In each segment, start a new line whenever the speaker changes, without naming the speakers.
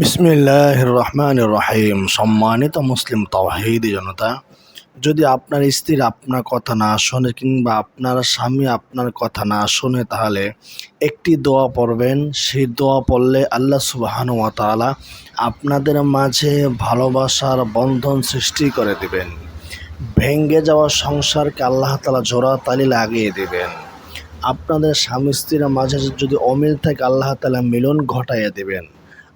বিসমিল্লাহ রহমান রহিম সম্মানিত মুসলিম তহিদি জনতা, যদি আপনার স্ত্রী আপনার কথা না শোনে কিংবা আপনার স্বামী আপনার কথা না শোনে, তাহলে একটি দোয়া পড়বেন। সেই দোয়া পড়লে আল্লাহ সুবাহান তাআলা আপনাদের মাঝে ভালোবাসার বন্ধন সৃষ্টি করে দিবেন। ভেঙ্গে যাওয়া সংসারকে আল্লাহ তালা জোড়া তালি লাগিয়ে দিবেন। আপনাদের স্বামী স্ত্রীর মাঝে যদি অমিল থাকে, আল্লাহ তালা মিলন ঘটাইয়া দিবেন।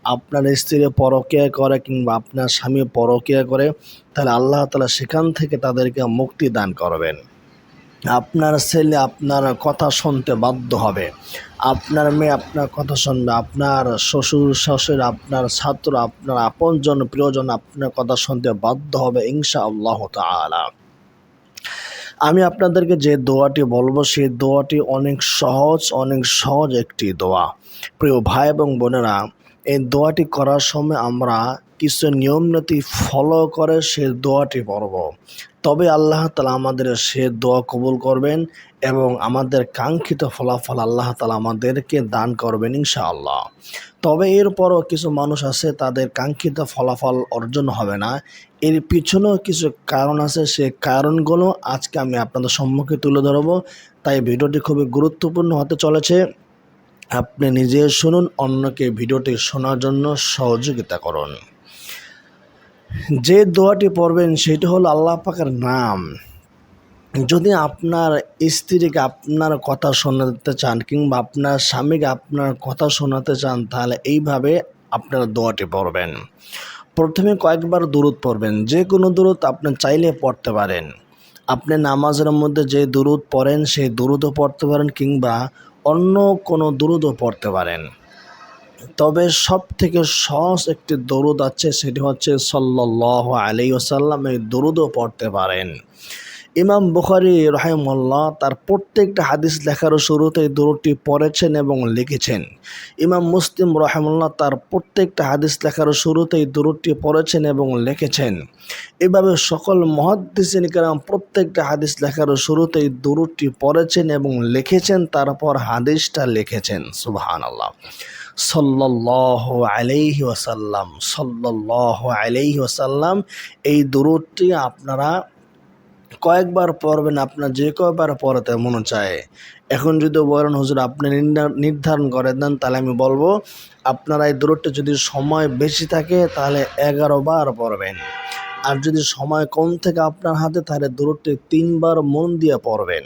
আপনার স্ত্রী পরকিয়া করে কিংবা আপনার স্বামী পরকিয়া করে, তাহলে আল্লাহ তালা সেখান থেকে তাদেরকে মুক্তি দান করবেন। আপনার ছেলে আপনার কথা শুনতে বাধ্য হবে। আপনার মেয়ে আপনার কথা শুনবে। আপনার শ্বশুর শ্বশুর, আপনার ছাত্র, আপনার আপনজন, প্রিয়জন আপনার কথা শুনতে বাধ্য হবে ইনশা আল্লাহ তালা আমি আপনাদেরকে যে দোয়াটি বলব, সেই দোয়াটি অনেক সহজ অনেক সহজ একটি দোয়া। প্রিয় ভাই এবং বোনেরা এই দোয়াটি করার সময় আমরা কিছু নিয়ম নীতি ফলো করে সে দোয়াটি পড়ব। তবে আল্লাহ তালা আমাদের সে দোয়া কবুল করবেন এবং আমাদের কাঙ্ক্ষিত ফলাফল আল্লাহ তালা আমাদেরকে দান করবেন ইনশাআল্লাহ। তবে এরপরও কিছু মানুষ আছে, তাদের কাঙ্ক্ষিত ফলাফল অর্জন হবে না। এর পিছনেও কিছু কারণ আছে, সে কারণগুলো আজকে আমি আপনাদের সম্মুখে তুলে ধরবো। তাই ভিডিওটি খুবই গুরুত্বপূর্ণ হতে চলেছে। আপনি নিজে শুনুন, অন্যকে ভিডিওটি শোনার জন্য সহযোগিতা করুন। যে দোয়াটি পড়বেন, সেটি হলো আল্লাহ পাকের নাম। যদি আপনার স্ত্রীকে আপনার কথা শোনাতে চান কিংবা আপনার স্বামীকে আপনার কথা শোনাতে চান, তাহলে এইভাবে আপনার দোয়াটি পড়বেন। প্রথমে কয়েকবার দূরত পড়বেন। যে কোনো দূরত আপনি চাইলে পড়তে পারেন। আপনি নামাজের মধ্যে যে দূরত পড়েন, সেই দূরতও পড়তে পারেন কিংবা অন্য কোনো দরুদও পড়তে পারেন। তবে সব থেকে সহজ একটি দরুদ আছে, সেটি হচ্ছে সাল্লাহ আলী ওসাল্লাম এই দরুদও পড়তে পারেন। ইমাম বুখারি রহেমল্লাহ তার প্রত্যেকটা হাদিস লেখার শুরুতে এই দরুদটি পড়েছেন এবং লিখেছেন। ইমাম মুসলিম রহেমুল্লাহ তার প্রত্যেকটা হাদিস লেখার শুরুতেই এই দরুদটি পড়েছেন এবং লিখেছেন। এভাবে সকল মহাদ্দিসিন কেরাম প্রত্যেকটা হাদিস লেখার শুরুতেই এই পড়েছেন এবং লিখেছেন, তারপর হাদিসটা লিখেছেন। সুবহান আল্লাহ সাল্লাহ আলাইহি ওয়াসাল্লাম সাল্লাহ আলাইহি ওয়াসাল্লাম, এই দরুদটি আপনারা কয়েকবার পড়বেন, আপনার যে কয়বার পড়াতে মনে চায়। এখন যদি বলেন, হুজুর, আপনি নির্ধারণ করে দেন, তাহলে আমি বলব, আপনারা এই দূরত্বে যদি সময় বেশি থাকে, তাহলে এগারো বার পড়বেন। আর যদি সময় কম থেকে আপনার হাতে, তাহলে দূরত্বে তিনবার মন দিয়ে পড়বেন।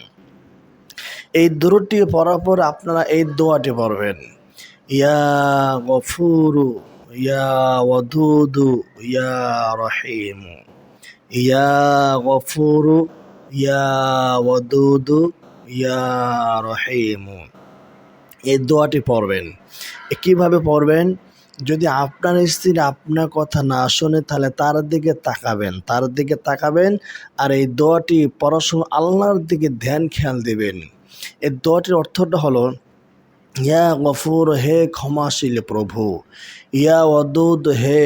এই দূরটি পড়ার পর আপনারা এই দোয়াটি পড়বেন। ইয়া গফুরু, ইয়া ওয়াদুদু, ইয়া রহিমু। ইয়া গফুরু ইয়া ওয়াদুদু ইয়া রহিমু এই দোয়াটি পড়বেন। কীভাবে পড়বেন? যদি আপনার স্ত্রী আপনার কথা না শোনে, তাহলে তার দিকে তাকাবেন, তার দিকে তাকাবেন আর এই দোয়াটি পড়াশোনা আল্লাহর দিকে ধ্যান, খেয়াল দেবেন। এই দোয়াটির অর্থটা হলো, ইয়া গফুর, হে ক্ষমাশীল প্রভু, ইয়া অদুদ হে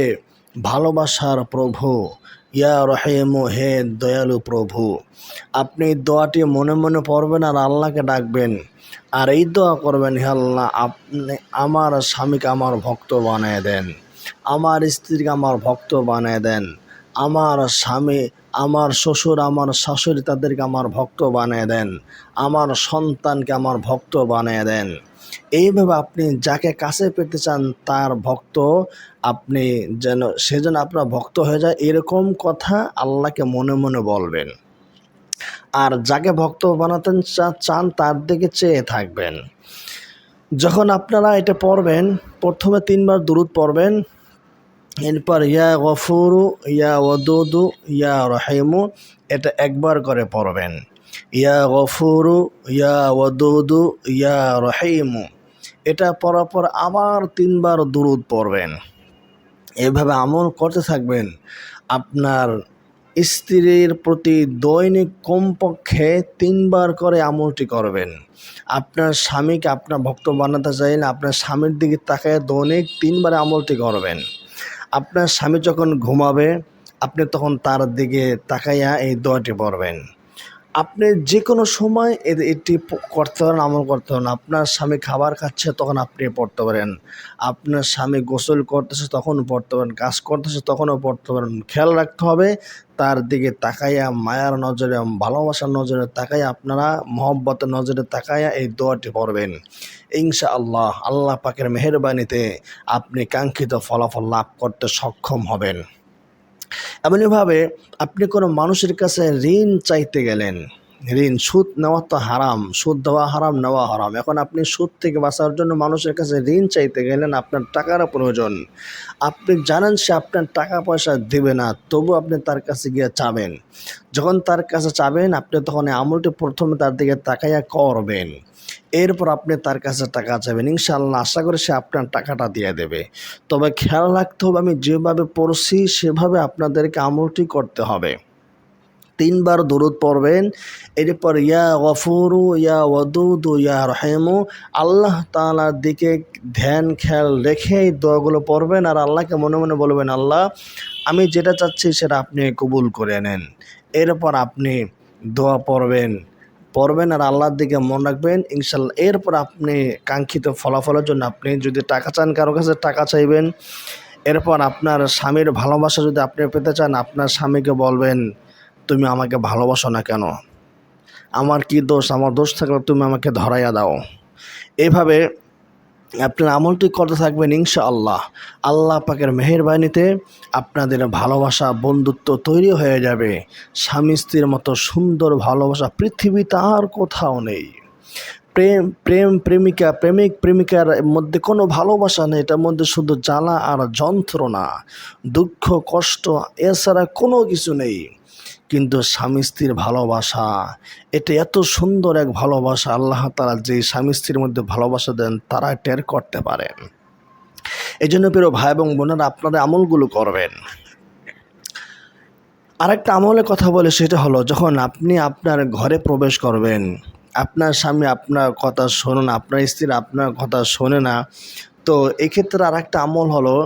ভালোবাসার প্রভু ইয়া রহেম, হে দয়ালু প্রভু, আপনি দোয়াটি মনে মনে পড়বেন আর আল্লাহকে ডাকবেন। আর এই দোয়া করবেন, হে আল্লাহ, আপনি আমার স্বামীকে আমার ভক্ত বানিয়ে দেন, আমার স্ত্রীকে আমার ভক্ত বানিয়ে দেন, আমার স্বামী, আমার শ্বশুর, আমার শাশুড়ি তাদেরকে আমার ভক্ত বানিয়ে দেন, আমার সন্তানকে আমার ভক্ত বানিয়ে দেন। এইভাবে আপনি যাকে কাছে পেতে চান, তার ভক্ত আপনি যেন, সে যেন আপনার ভক্ত হয়ে যায়, এরকম কথা আল্লাহকে মনে মনে বলবেন। আর যাকে ভক্ত বানাতে চান, তার দিকে চেয়ে থাকবেন। যখন আপনারা এটা পড়বেন, প্রথমে তিনবার দূরত পড়বেন, এরপর ইয়া গফুরু, ইয়া ওদুদু ইয়া রহিমু, এটা একবার করে পড়বেন। ইয়া গফুরু, ইয়া ওদুদু ইয়া রহিমু। এটা পড়ার পর আবার তিনবার দুরুদ পড়বেন। এভাবে আমল করতে থাকবেন। আপনার স্ত্রীর প্রতি দৈনিক কমপক্ষে তিনবার করে আমলটি করবেন। আপনার স্বামীকে আপনার ভক্ত বানাতে চাইলে আপনার স্বামীর দিকে তাকায় দৈনিক তিনবার আমলটি করবেন। আপনার স্বামী যখন ঘুমাবে, আপনি তখন তার দিকে তাকাইয়া এই দোয়াটি পড়বেন। আপনি যে কোনো সময় এটি করতে পারেন, আমল করতে পারেন। আপনার স্বামী খাবার খাচ্ছে, তখন আপনি পড়তে পারেন। আপনার স্বামী গোসল করতেছে, তখনও পড়তে পারেন। কাজ করতেছে, তখনও পড়তে পারেন। খেয়াল রাখতে হবে, তার দিকে তাকাইয়া, মায়ার নজরে, ভালোবাসার নজরে তাকাইয়া, আপনারা মহব্বতের নজরে তাকাইয়া এই দোয়াটি পড়বেন। ইনশা আল্লাহ আল্লাহ পাকের মেহরবানিতে আপনি কাঙ্ক্ষিত ফলাফল লাভ করতে সক্ষম হবেন। এমনইভাবে আপনি কোনো মানুষের কাছে ঋণ চাইতে গেলেন। ঋণ, সুদ নেওয়া তো হারাম, সুদ দেওয়া হারাম, নেওয়া হারাম। এখন আপনি সুদ থেকে বাঁচার জন্য মানুষের কাছে ঋণ চাইতে গেলেন আপনার টাকার প্রয়োজন। আপনি জানেন সে আপনার টাকা পয়সা দেবে না, তবু আপনি তার কাছে গিয়ে চাবেন। যখন তার কাছে চাবেন, আপনি তখন আমলটি প্রথমে তার দিকে তাকাইয়া করবেন। এরপর আপনি তার কাছে টাকা চাইবেন। ইনশাআল্লাহ আশা করে সে আপনার টাকাটা দিয়ে দেবে। তবে খেয়াল রাখতে হবে, আমি যেভাবে পড়ছি, সেভাবে আপনাদেরকে আমলটি করতে হবে। তিনবার দরুদ পড়বেন, এরপর ইয়া গফুরু, ইয়া ওয়াদুদু, ইয়া রহেমু, আল্লাহ তালার দিকে ধ্যান, খেয়াল রেখে এই দোয়াগুলো পড়বেন আর আল্লাহকে মনে মনে বলবেন, আল্লাহ, আমি যেটা চাচ্ছি সেটা আপনি কবুল করে নেন। এরপর আপনি দোয়া পড়বেন। পড়বেন আর আল্লাহর দিকে মন রাখবেন, ইনশাল্লাহ। এরপর আপনি কাঙ্ক্ষিত ফলাফলের জন্য আপনি যদি টাকা চান, কারও কাছে টাকা চাইবেন, এরপর আপনার স্বামীর ভালোবাসা যদি আপনি পেতে চান, আপনার স্বামীকে বলবেন, তুমি আমাকে ভালোবাসো না কেন? আমার কি দোষ? আমার দোষ থাকলে তুমি আমাকে ধরাইয়া দাও। এভাবে আপনার আমলটি করতে থাকবেন? ইনশা আল্লাহ আল্লাহ পাকের মেহেরবানিতে আপনাদের ভালোবাসা, বন্ধুত্ব তৈরি হয়ে যাবে। স্বামী স্ত্রীর মতো সুন্দর ভালোবাসা পৃথিবীতে আর কোথাও নেই। প্রেম প্রেম প্রেমিকা, প্রেমিক প্রেমিকার মধ্যে কোনো ভালোবাসা নেই। এটার মধ্যে শুধু জ্বালা আর যন্ত্রণা। দুঃখ, কষ্ট, এছাড়া কোনো কিছু নেই। কিন্তু স্বামী স্ত্রীর ভালোবাসা, এটা এত সুন্দর এক ভালোবাসা, আল্লাহ তালা যে স্বামী স্ত্রীর মধ্যে ভালোবাসা দেন, তারা টের করতে পারেন। এই জন্য প্রিয় ভাই এবং বোনেরা, আপনারা আমলগুলো করবেন। আরেকটা আমলের কথা বলে, সেটা হলো যখন আপনি আপনার ঘরে প্রবেশ করবেন, আপনার স্বামী আপনার কথা শোনে না, আপনার স্ত্রী আপনার কথা শোনে না, তো এক্ষেত্রে আর একটা আমল হলো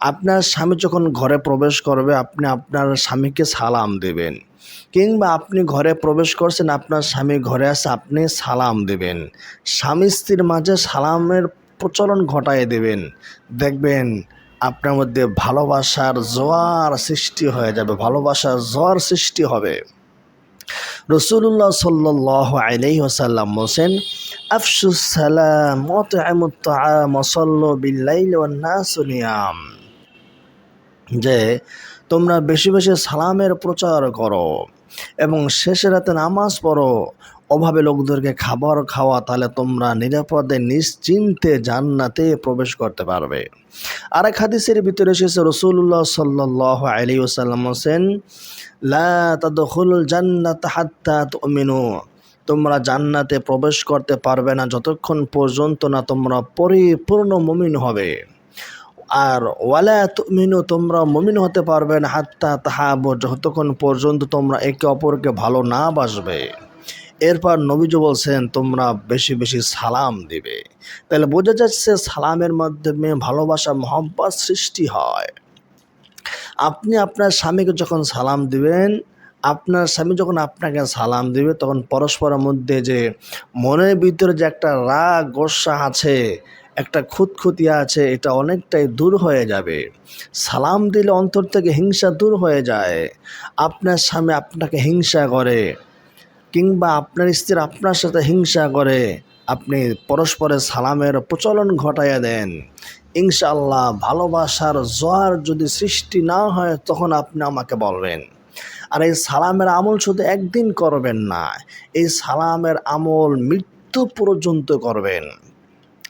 আপনার স্বামী যখন ঘরে প্রবেশ করবে, আপনি আপনার স্বামীকে সালাম দেবেন। কিংবা আপনি ঘরে প্রবেশ করছেন, আপনার স্বামী ঘরে আসে আপনি সালাম দেবেন। স্বামী স্ত্রীর মাঝে সালামের প্রচলন ঘটায় দেবেন। দেখবেন আপনার মধ্যে ভালোবাসার জোয়ার সৃষ্টি হয়ে যাবে, ভালোবাসার জোয়ার সৃষ্টি হবে। রসুল্লাহ সাল্লাহ আলাই ওসাল্লাম বলছেন আফসুস সালাম মসল্ল বিল্লাইল নাসুনিয়াম যে তোমরা বেশি বেশি সালামের প্রচার করো এবং শেষে রাতে নামাজ পড়ো। অভাবে লোকদেরকে খাবার খাওয়া, তাহলে তোমরা নিরাপদে, নিশ্চিন্তে জান্নাতে প্রবেশ করতে পারবে। আর এক হাদিসের ভিতরে এসেছে রসুল্লাহ সাল্লাহ আলী ওসাল্লাম হোসেন জান্নাত হাত্তা তুমিনু। তোমরা জান্নাতে প্রবেশ করতে পারবে না, যতক্ষণ পর্যন্ত না তোমরা পরিপূর্ণ মমিন হবে। আর ওয়ালা তুমিনু, তোমরা মুমিন হতে পারবে না, হাত্তা তাহাব, যতক্ষণ পর্যন্ত তোমরা একে অপরকে ভালো না বাসবে। এরপর নবীজ বলছেন, তোমরা বেশি বেশি সালাম দিবে। তাহলে বোঝা যাচ্ছে সালামের মাধ্যমে ভালোবাসা, মহব্বত সৃষ্টি হয়। আপনি আপনার স্বামীকে যখন সালাম দিবেন, আপনার স্বামী যখন আপনাকে সালাম দিবে, তখন পরস্পরের মধ্যে যে মনের ভিতরে যে একটা রাগ, গোসা আছে একটা খুঁতখুতিয়া আছে, এটা অনেকটাই দূর হয়ে যাবে। সালাম দিলে অন্তর থেকে হিংসা দূর হয়ে যায়। আপনার স্বামী আপনাকে হিংসা করে, কিংবা আপনার স্ত্রী আপনার সাথে হিংসা করে, আপনি পরস্পরের সালামের প্রচলন ঘটাইয়া দেন। ইনশাআল্লাহ ভালোবাসার জোয়ার যদি সৃষ্টি না হয়, তখন আপনি আমাকে বলবেন। আর এই সালামের আমল শুধু একদিন করবেন না, এই সালামের আমল মৃত্যু পর্যন্ত করবেন।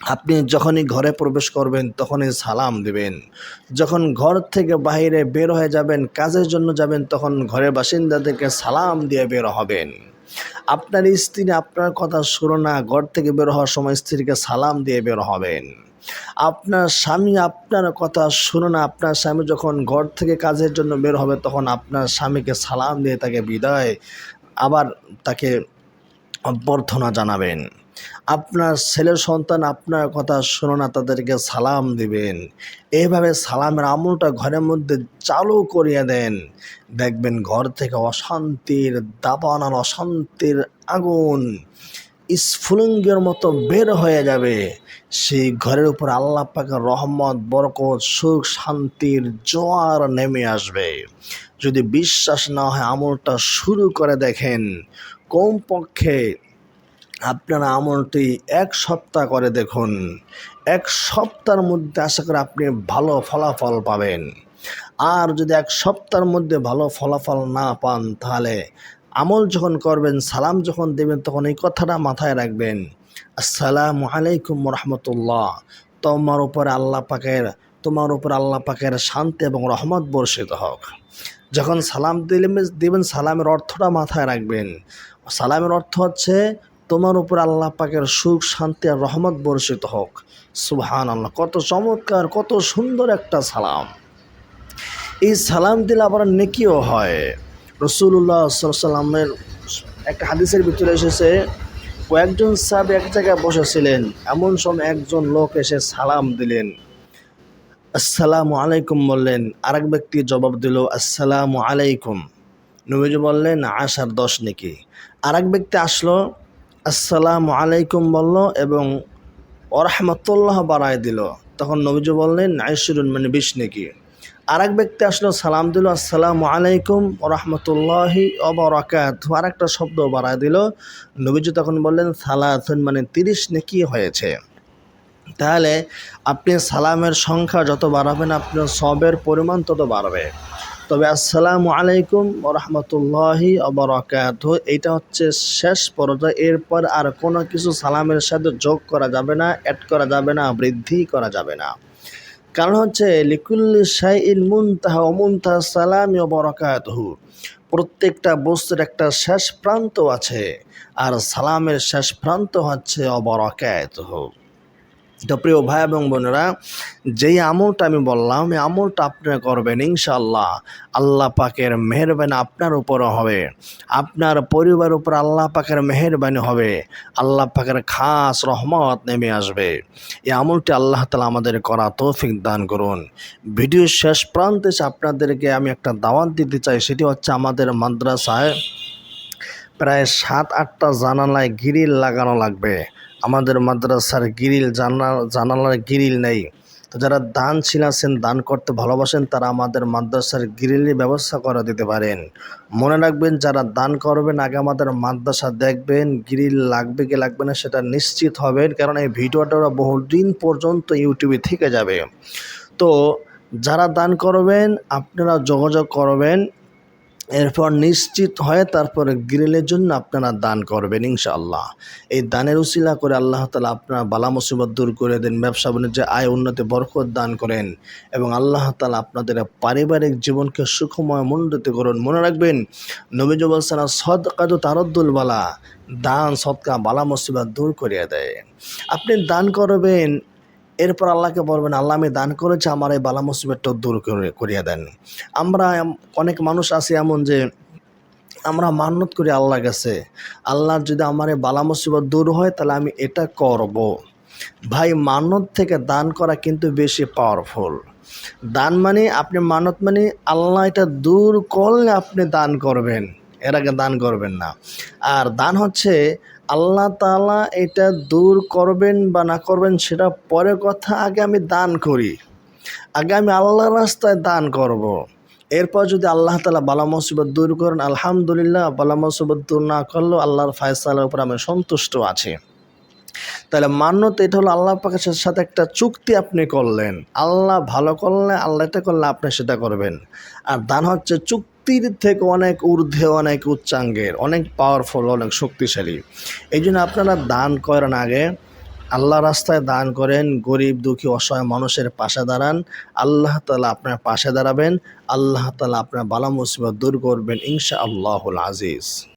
আপনি যখনই ঘরে প্রবেশ করবেন, তখনই সালাম দিবেন। যখন ঘর থেকে বাইরে বের হয়ে যাবেন, কাজের জন্য যাবেন, তখন ঘরের বাসিন্দাদেরকে সালাম দিয়ে বের হবেন। আপনার স্ত্রী আপনার কথা শুনো না, ঘর থেকে বের হওয়ার সময় স্ত্রীকে সালাম দিয়ে বের হবেন। আপনার স্বামী আপনার কথা শুনো না, আপনার স্বামী যখন ঘর থেকে কাজের জন্য বের হবে, তখন আপনার স্বামীকে সালাম দিয়ে তাকে বিদায়, আবার তাকে অভ্যর্থনা জানাবেন। আপনার ছেলের সন্তান আপনার কথা শোনো না, তাদেরকে সালাম দিবেন। এইভাবে সালামের আমলটা ঘরের মধ্যে চালু করিয়ে দেন। দেখবেন ঘর থেকে অশান্তির দাবান আর অশান্তির আগুন স্ফুলিঙ্গের মতো বের হয়ে যাবে। সেই ঘরের উপর আল্লাহ পাকের রহমত, বরকত, সুখ, শান্তির জোয়ার নেমে আসবে। যদি বিশ্বাস না হয় আমলটা শুরু করে দেখেন, কমপক্ষে আপনারা আমলটি এক সপ্তাহ করে দেখুন। এক সপ্তাহের মধ্যে আশা করি আপনি ভালো ফলাফল পাবেন। আর যদি এক সপ্তাহের মধ্যে ভালো ফলাফল না পান, তাহলে আমল যখন করবেন, সালাম যখন দেবেন, তখন এই কথাটা মাথায় রাখবেন। আসসালামু আলাইকুম রহমতুল্লাহ তোমার উপরে আল্লাহ পাকের, তোমার উপর আল্লাহ পাকের শান্তি এবং রহমত বর্ষিত হোক। যখন সালাম দিলেন, দেবেন, সালামের অর্থটা মাথায় রাখবেন। সালামের অর্থ হচ্ছে তোমার উপর আল্লাহ পাকের সুখ, শান্তি আর রহমত বর্ষিত হোক। সুবহান আল্লাহ কত চমৎকার, কত সুন্দর একটা সালাম। এই সালাম দিলে আবার নেকিও হয়। রসুল্লাহ সাল্লামের একটা হাদিসের ভিতরে এসেছে, কয়েকজন সাহেব এক জায়গায় বসেছিলেন, এমন সময় একজন লোক এসে সালাম দিলেন। আসসালামু আলাইকুম বললেন, আরেক ব্যক্তি জবাব দিল, আসসালামু আলাইকুম। নবীজি বললেন আশার দশ নাকি। আরেক ব্যক্তি আসলো আসসালামু আলাইকুম বলল এবং ওরহমতুল্লাহ বাড়ায় দিল। তখন নবীজি বললেন আইসুরুন মানে বিশ নাকি? আর এক ব্যক্তি আসলো, সালাম দিল, আসসালামু আলাইকুম রহমতুল্লাহি অবরাকাত আর একটা শব্দ বাড়ায় দিল। নবীজি তখন বললেন সালাথুন মানে তিরিশ নাকি হয়েছে। তাহলে আপনি সালামের সংখ্যা যত বাড়াবেন, আপনার সবের পরিমাণ তত বাড়বে। তবে আসসালামু আলাইকুম রহমতুল্লাহি অবরাকাত এইটা হচ্ছে শেষ পর্যায়ে। এরপর আর কোনো কিছু সালামের সাথে যোগ করা যাবে না অ্যাড করা যাবে না, বৃদ্ধি করা যাবে না। কারণ হচ্ছে, লিকুল্লি শাইল মুনতাহা অমুনতাহা সালামি বরকাতহু প্রত্যেকটা বস্তুর একটা শেষ প্রান্ত আছে, আর সালামের শেষ প্রান্ত হচ্ছে অবরকাতহু তো প্রিয় ভাই এবং বোনেরা, যেই আমলটা আমি বললাম, এই আমলটা আপনারা করবেন ইনশাআল্লাহ। আল্লাহ পাকের মেহরবানি আপনার উপরও হবে। আপনার পরিবার উপর আল্লাহ পাকের মেহরবানি হবে। আল্লাহ পাকের খাস রহমত নেমে আসবে। এই আমলটি আল্লাহ তালা আমাদের করা তৌফিক দান করুন। ভিডিওর শেষ প্রান্তে আপনাদেরকে আমি একটা দাওয়াত দিতে চাই, সেটি হচ্ছে আমাদের মাদ্রাসায় প্রায় সাত আটটা জানালায় গিরিল লাগানো লাগবে। আমাদের মাদ্রাসার গিরিল, জানা, জানালার গিরিল নেই। তো যারা দান ছিলাছেন দান করতে ভালোবাসেন, তারা আমাদের মাদ্রাসার গ্রিলের ব্যবস্থা করে দিতে পারেন। মনে রাখবেন, যারা দান করবেন, আগে আমাদের মাদ্রাসা দেখবেন, গ্রিল লাগবে কি লাগবে না সেটা নিশ্চিত হবেন, কারণ এই ভিডিওটা বহুদিন পর্যন্ত ইউটিউবে থেকে যাবে। তো যারা দান করবেন, আপনারা যোগাযোগ করবেন এরপর নিশ্চিত হয়ে তারপরে গ্রিলের জন্য আপনারা দান করবেন, ইনশাআল্লাহ। এই দানের উসিলা করে আল্লাহ তালা আপনার বালা মুসিবত দূর করে দেন, ব্যবসা বাণিজ্যে, আয়, উন্নতি, বরকত দান করেন এবং আল্লাহ তালা আপনাদের পারিবারিক জীবনকে সুখময় মণ্ডিত করুন। মনে রাখবেন নবীজ বলসানা সদকাদু তারদ্দুল বালা, দান সৎকা বালা মুসিবত দূর করিয়া দেয়। আপনি দান করবেন এরপর আল্লাহকে বলবেন, আল্লাহ, আমি দান করেছি, আমার এই বালা মুসিবতটা দূর করে, করিয়া দেন। আমরা অনেক মানুষ আছে এমন যে আমরা মান্যত করি আল্লাহর কাছে। আল্লাহর যদি আমার এই বালা মুসিবত দূর হয়, তাহলে আমি এটা করব। ভাই মানত থেকে দান করা কিন্তু বেশি পাওয়ারফুল দান মানে আপনি মানত মানে আল্লাহ এটা দূর করলে আপনি দান করবেন। এর আগে দান করবেন না। আর দান হচ্ছে আল্লাহ তালা এটা দূর করবেন বা না করবেন সেটা পরে কথা আগে আমি দান করি আগে আমি আল্লাহর রাস্তায় দান করব। এরপর যদি আল্লাহ তালা বালা মুসিবত দূর করেন, আলহামদুলিল্লাহ বালা মুসিবত দূর না করলেও আল্লাহর ফায়সালার উপর আমি সন্তুষ্ট আছি তাহলে মান্যত, এটা হলো আল্লাহ পাকের সাথে একটা চুক্তি আপনি করলেন। আল্লাহ ভালো করলে, আল্লাহ এটা করলে আপনি সেটা করবেন। আর দান হচ্ছে চুক্তির থেকে অনেক ঊর্ধ্বে, অনেক উচ্চাঙ্গের, অনেক পাওয়ারফুল অনেক শক্তিশালী। এই জন্য আপনারা দান করেন আগে। আল্লাহ রাস্তায় দান করেন, গরিব, দুঃখী, অসহায় মানুষের পাশে দাঁড়ান। আল্লাহ তালা আপনার পাশে দাঁড়াবেন। আল্লাহ তালা আপনার বালা মুসিবত দূর করবেন ইনশা আল্লাহুল আজিজ।